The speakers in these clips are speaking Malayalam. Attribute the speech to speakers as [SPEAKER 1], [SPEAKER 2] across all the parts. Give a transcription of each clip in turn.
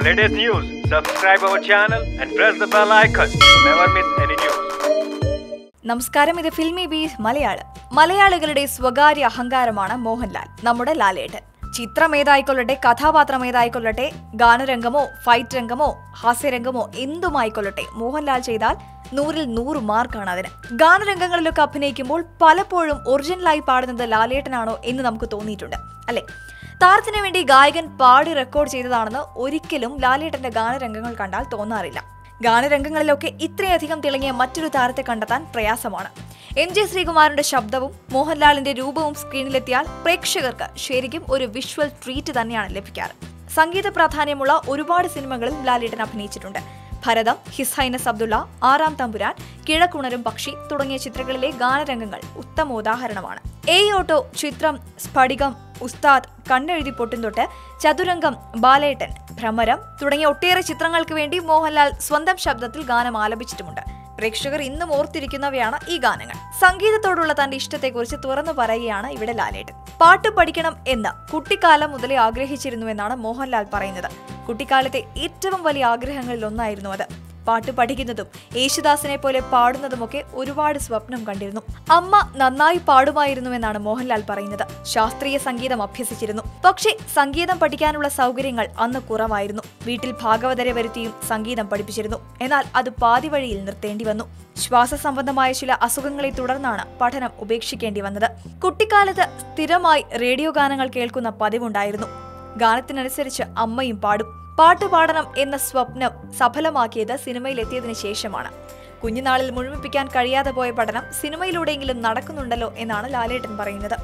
[SPEAKER 1] latest news, subscribe our channel and press the bell icon to never miss any news.
[SPEAKER 2] നമസ്കാരം ഇത് ഫിൽമി ബീസ് മലയാളം മലയാളികളുടെ സ്വകാര്യ അഹങ്കാരമാണ് മോഹൻലാൽ നമ്മുടെ ലാലേട്ടൻ ചിത്രം ഏതായിക്കൊള്ളട്ടെ കഥാപാത്രം ഏതായിക്കൊള്ളട്ടെ ഗാനരംഗമോ ഫൈറ്റ് രംഗമോ ഹാസ്യരംഗമോ എന്തുമായിക്കൊള്ളട്ടെ. മോഹൻലാൽ ചെയ്താൽ നൂറിൽ നൂറ് മാർക്കാണ് അതിന്. ഗാനരംഗങ്ങളിലൊക്കെ അഭിനയിക്കുമ്പോൾ പലപ്പോഴും ഒറിജിനലായി പാടുന്നത് ലാലേട്ടനാണോ എന്ന് നമുക്ക് തോന്നിയിട്ടുണ്ട് അല്ലേ? താരത്തിന് വേണ്ടി ഗായകൻ പാടി റെക്കോർഡ് ചെയ്തതാണെന്ന് ഒരിക്കലും ലാലേട്ടന്റെ ഗാനരംഗങ്ങൾ കണ്ടാൽ തോന്നാറില്ല. ഗാനരംഗങ്ങളിലൊക്കെ ഇത്രയധികം തിളങ്ങിയ മറ്റൊരു താരത്തെ കണ്ടെത്താൻ പ്രയാസമാണ്. എം ജെ ശ്രീകുമാറിന്റെ ശബ്ദവും മോഹൻലാലിന്റെ രൂപവും സ്ക്രീനിലെത്തിയാൽ പ്രേക്ഷകർക്ക് ശരിക്കും ഒരു വിഷ്വൽ ട്രീറ്റ് തന്നെയാണ് ലഭിക്കാറ്. സംഗീത പ്രാധാന്യമുള്ള ഒരുപാട് സിനിമകളിൽ ലാലേട്ടൻ അഭിനയിച്ചിട്ടുണ്ട്. ഭരതം ഹിസ് ഹൈനസ് അബ്ദുള്ള ആറാം തമ്പുരാൻ കിഴക്കുണരും പക്ഷി തുടങ്ങിയ ചിത്രങ്ങളിലെ ഗാനരംഗങ്ങൾ ഉത്തമ ഉദാഹരണമാണ് എ ഓട്ടോ ചിത്രം സ്ഫടികം ഉസ്താദ് കണ്ണെഴുതി പൊട്ടും തൊട്ട് ചതുരംഗം ബാലേട്ടൻ ഭ്രമരം തുടങ്ങിയ ഒട്ടേറെ ചിത്രങ്ങൾക്ക് വേണ്ടി മോഹൻലാൽ സ്വന്തം ശബ്ദത്തിൽ ഗാനം ആലപിച്ചിട്ടുമുണ്ട്. പ്രേക്ഷകർ ഇന്നും ഓർത്തിരിക്കുന്നവയാണ് ഈ ഗാനങ്ങൾ. സംഗീതത്തോടുള്ള തന്റെ ഇഷ്ടത്തെക്കുറിച്ച് തുറന്നു പറയുകയാണ് ഇവിടെ ലാലേട്ടൻ. പാട്ട് പഠിക്കണം എന്ന് കുട്ടിക്കാലം മുതലേ ആഗ്രഹിച്ചിരുന്നുവെന്നാണ് മോഹൻലാൽ പറയുന്നത്. കുട്ടിക്കാലത്തെ ഏറ്റവും വലിയ ആഗ്രഹങ്ങളിൽ ഒന്നായിരുന്നു അത്. പാട്ട് പഠിക്കുന്നതും യേശുദാസിനെ പോലെ പാടുന്നതുമൊക്കെ ഒരുപാട് സ്വപ്നം കണ്ടിരുന്നു. അമ്മ നന്നായി പാടുമായിരുന്നുവെന്നാണ് മോഹൻലാൽ പറയുന്നത്. ശാസ്ത്രീയ സംഗീതം അഭ്യസിച്ചിരുന്നു. പക്ഷേ സംഗീതം പഠിക്കാനുള്ള സൗകര്യങ്ങൾ അന്ന് കുറവായിരുന്നു. വീട്ടിൽ ഭാഗവതരെ വരുത്തിയും സംഗീതം പഠിപ്പിച്ചിരുന്നു. എന്നാൽ അത് പാതി വഴിയിൽ നിർത്തേണ്ടി വന്നു. ശ്വാസ സംബന്ധമായ ചില അസുഖങ്ങളെ തുടർന്നാണ് പഠനം ഉപേക്ഷിക്കേണ്ടി വന്നത്. കുട്ടിക്കാലത്ത് സ്ഥിരമായി റേഡിയോ ഗാനങ്ങൾ കേൾക്കുന്ന പതിവുണ്ടായിരുന്നു. ഗാനത്തിനനുസരിച്ച് അമ്മയും പാടും. പാട്ട് പാടണം എന്ന സ്വപ്നം സഫലമാക്കിയത് സിനിമയിലെത്തിയതിനു ശേഷമാണ്. കുഞ്ഞുനാളിൽ മുഴുമിപ്പിക്കാൻ കഴിയാതെ പോയ പഠനം സിനിമയിലൂടെയെങ്കിലും നടക്കുന്നുണ്ടല്ലോ എന്നാണ് ലാലേട്ടൻ പറയുന്നത്.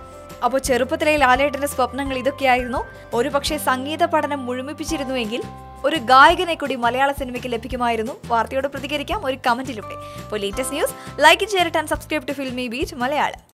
[SPEAKER 2] അപ്പോൾ ചെറുപ്പത്തിലെ ലാലേട്ടന്റെ സ്വപ്നങ്ങൾ ഇതൊക്കെയായിരുന്നു. ഒരുപക്ഷെ സംഗീത പഠനം മുഴുമിപ്പിച്ചിരുന്നുവെങ്കിൽ ഒരു ഗായകനെ കൂടി മലയാള സിനിമയ്ക്ക് ലഭിക്കുമായിരുന്നു. വാർത്തയോട് പ്രതികരിക്കാം. ഒരു കമന്റിലൂടെ. അപ്പോൾ latest news like share and subscribe to Filmibeat Malayalam